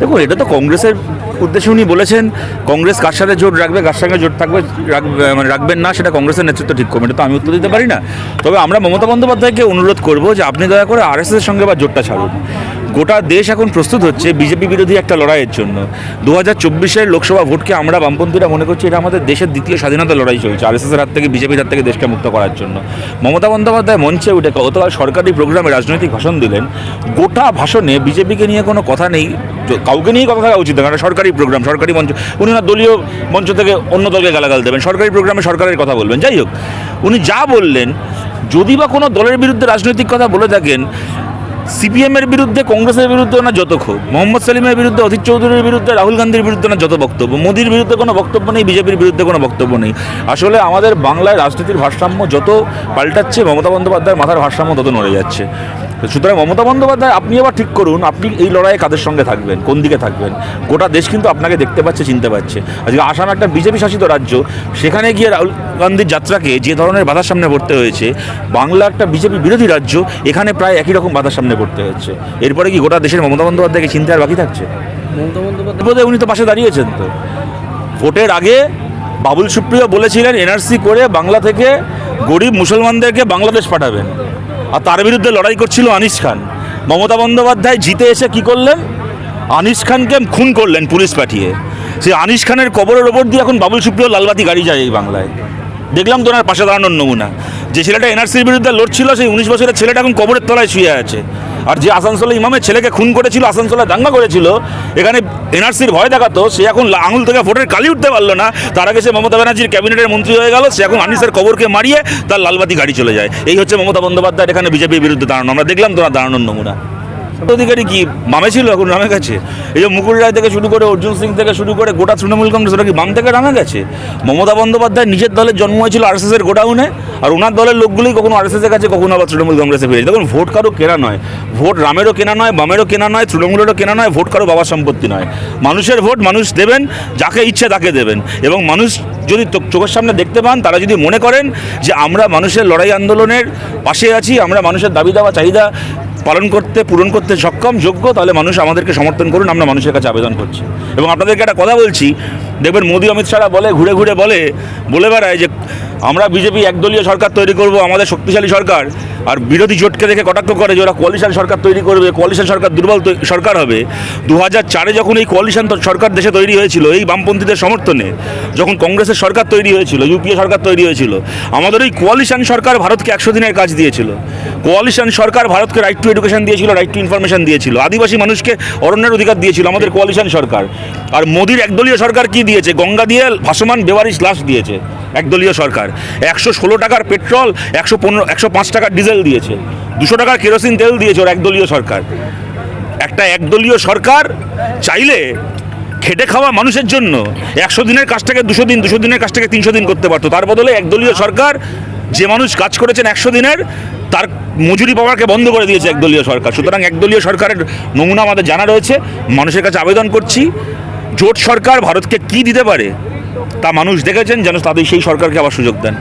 দেখুন, এটা তো কংগ্রেসের উদ্দেশ্যে উনি বলেছেন, কংগ্রেস কার সাথে জোট রাখবে, কার সঙ্গে জোট থাকবে রাখবে মানে রাখবেন না, সেটা কংগ্রেসের নেতৃত্ব ঠিক করবে এটা তো আমি উত্তর দিতে পারি না। তবে আমরা মমতা বন্দ্যোপাধ্যায়কে অনুরোধ করব যে আপনি দয়া করে আরএসএসের সঙ্গে বা জোটটা ছাড়ুন। গোটা দেশ এখন প্রস্তুত হচ্ছে বিজেপি বিরোধী একটা লড়াইয়ের জন্য। দু হাজার চব্বিশের লোকসভা ভোটকে আমরা বামপন্থীরা মনে করছি এটা আমাদের দেশের দ্বিতীয় স্বাধীনতা লড়াই চলছে, আরএসএসের হাত থেকে, বিজেপির হাত থেকে দেশকে মুক্ত করার জন্য। মমতা বন্দ্যোপাধ্যায় মঞ্চে উঠে গতকাল সরকারি প্রোগ্রামে রাজনৈতিক ভাষণ দিলেন। গোটা ভাষণে বিজেপিকে নিয়ে কোনো কথা নেই কাউকে নিয়েই কথা থাকা উচিত কারণ সরকারি প্রোগ্রাম, সরকারি মঞ্চ, উনি না দলীয় মঞ্চ থেকে অন্য দলকে গালাগাল দেবেন, সরকারি প্রোগ্রামে সরকারের কথা বলবেন। যাই হোক, উনি যা বললেন, যদি বা কোনো দলের বিরুদ্ধে রাজনৈতিক কথা বলে থাকেন সিপিএমের বিরুদ্ধে, কংগ্রেসের বিরুদ্ধে ওনার যত ক্ষোভ? মোহাম্মদ সালিমের বিরুদ্ধে অধীর চৌধুরীর বিরুদ্ধে, রাহুল গান্ধীর বিরুদ্ধে ওনার যত বক্তব্য? মোদির বিরুদ্ধে কোনো বক্তব্য নেই, বিজেপির বিরুদ্ধে কোনো বক্তব্য নেই। আসলে আমাদের বাংলায় রাজনীতির ভারসাম্য যত পাল্টাচ্ছে, মমতা বন্দ্যোপাধ্যায়ের মাথার ভারসাম্য তত নড়ে যাচ্ছে। সুতরাং মমতা বন্দ্যোপাধ্যায় আপনি আবার ঠিক করুন আপনি এই লড়াইয়ে কাদের সঙ্গে থাকবেন কোন দিকে থাকবেন? গোটা দেশ কিন্তু আপনাকে দেখতে পাচ্ছে চিনতে পাচ্ছে। আজকে আসাম একটা বিজেপি শাসিত রাজ্য সেখানে গিয়ে রাহুল গান্ধীর যাত্রাকে যে ধরনের বাধার সামনে পড়তে হয়েছে বাংলা একটা বিজেপি বিরোধী রাজ্য এখানে প্রায় একই রকম বাধার সামনে পড়তে হচ্ছে। এরপরে কি গোটা দেশের মমতা বন্দ্যোপাধ্যায়কে চিনতে আর বাকি থাকছে? মমতা বন্দ্যোপাধ্যায় বোধহয় উনি তো পাশে দাঁড়িয়েছেন তো। ভোটের আগে বাবুল সুপ্রিয় বলেছিলেন এনআরসি করে বাংলা থেকে গরিব মুসলমানদেরকে বাংলাদেশ পাঠাবেন। আর তার বিরুদ্ধে লড়াই করছিল আনিস খান। মমতা বন্দ্যোপাধ্যায় জিতে এসে কি করলেন? আনিস খানকে খুন করলেন পুলিশ পাঠিয়ে। সেই আনিস খানের কবরের ওপর দিয়ে এখন বাবুল সুপ্রিয় লালবাতি গাড়ি যায় এই বাংলায়। দেখলাম তো ওনার পাশে দাঁড়ানোর নমুনা। যে ছেলেটা এনআরসির বিরুদ্ধে লড়ছিল, সেই উনিশ বছরের ছেলেটা এখন কবরের তলায় শুয়ে আছে। আর যে আসানসোলে ইমামের ছেলেকে খুন করেছিল আসানসোলে দাঙ্গা করেছিল এখানে এনআরসির ভয় দেখাতো সে এখন আঙুল থেকে ভোটের কালি উঠতে পারল না। তার আগে সে মমতা ব্যানার্জির ক্যাবিনেটের মন্ত্রী হয়ে গেল সে এখন আনিসের কবরকে মারিয়ে তার লালবাতি গাড়ি চলে যায়। এই হচ্ছে মমতা বন্দ্যোপাধ্যায় এখানে বিজেপির বিরুদ্ধে দাঁড়ানো। আমরা দেখলাম তো না দাঁড়ানোর নমুনা। অধিকারী কি বামে ছিল এখন নামে গেছে এই যে মুকুল রায় থেকে শুরু করে অর্জুন সিং থেকে শুরু করে গোটা তৃণমূল কংগ্রেস ওটা কি বাম থেকে নামে গেছে মমতা বন্দ্যোপাধ্যায় নিজের দলের জন্ম হয়েছিল আরএসএস এর গোডাউনে, আর ওনার দলের লোকগুলোই কখনো আরএসএস এর কাছে, কখনো আবার তৃণমূল কংগ্রেসে ফিরে দেখুন, ভোট কারও কেনা নয়। ভোট রামেরও কেনা নয়, বামেরও কেনা নয়, তৃণমূলেরও কেনা নয়, ভোট কারও বাবার সম্পত্তি নয়। মানুষের ভোট মানুষ দেবেন, যাকে ইচ্ছে তাকে দেবেন। এবং মানুষ যদি চোখের সামনে দেখতে পান, তারা যদি মনে করেন যে আমরা মানুষের লড়াই আন্দোলনের পাশে আছি, আমরা মানুষের দাবি দেওয়া চাহিদা পালন করতে, পূরণ করতে সক্ষম, যোগ্য, তাহলে মানুষ আমাদেরকে সমর্থন করুন, আমরা মানুষের কাছে আবেদন করছি। এবং আপনাদেরকে একটা কথা বলছি, দেখবেন মোদী, অমিত শাহরা বলে, ঘুরে ঘুরে বলে বলে বেড়ায় যে আমরা বিজেপি একদলীয় সরকার তৈরি করব, আমাদের শক্তিশালী সরকার। আর বিরোধী জোটকে দেখে কটাক্ষ করে যে ওরা কোয়ালিশন সরকার তৈরি করবে কোয়ালিশন সরকার দুর্বল সরকার হবে। দু হাজার চারে যখন এই কোয়ালিশন সরকার দেশে তৈরি হয়েছিল, এই বামপন্থীদের সমর্থনে, যখন কংগ্রেসের সরকার তৈরি হয়েছিল ইউপিএ সরকার তৈরি হয়েছিল, আমাদের ওই কোয়ালিশন সরকার ভারতকে একশো দিনের কাজ দিয়েছিল। কোয়ালিশন সরকার ভারতকে রাইট টু এডুকেশন দিয়েছিল রাইট টু ইনফরমেশন দিয়েছিল, আদিবাসী মানুষকে অরণ্যের অধিকার দিয়েছিল আমাদের কোয়ালিশন সরকার। আর মোদির একদলীয় সরকার কি দিয়েছে? গঙ্গা দিয়ে ভাসমান বেওয়ারিশ লাশ দিয়েছে, একদলীয় সরকার। একশো ষোলো টাকার পেট্রোল, একশো পনেরো, একশো পাঁচ টাকার ডিজেল দিয়েছে। দুশো টাকার কেরোসিন তেল দিয়েছে ওর একদলীয় সরকার। একটা একদলীয় সরকার চাইলে খেটে খাওয়া মানুষের জন্য একশো দিনের কাজটাকে দুশো দিন, দুশো দিনের কাজটাকে তিনশো দিন করতে পারতো। তার বদলে একদলীয় সরকার যে মানুষ কাজ করেছেন একশো দিনের, তার মজুরি পাওয়াকে বন্ধ করে দিয়েছে একদলীয় সরকার। সুতরাং একদলীয় সরকারের নমুনা আমাদের জানা রয়েছে। মানুষের কাছে আবেদন করছি, জোট সরকার ভারতকে কি দিতে পারে তা মানুষ দেখেছেন যেন তাদের সেই সরকারকে আবার সুযোগ দেন?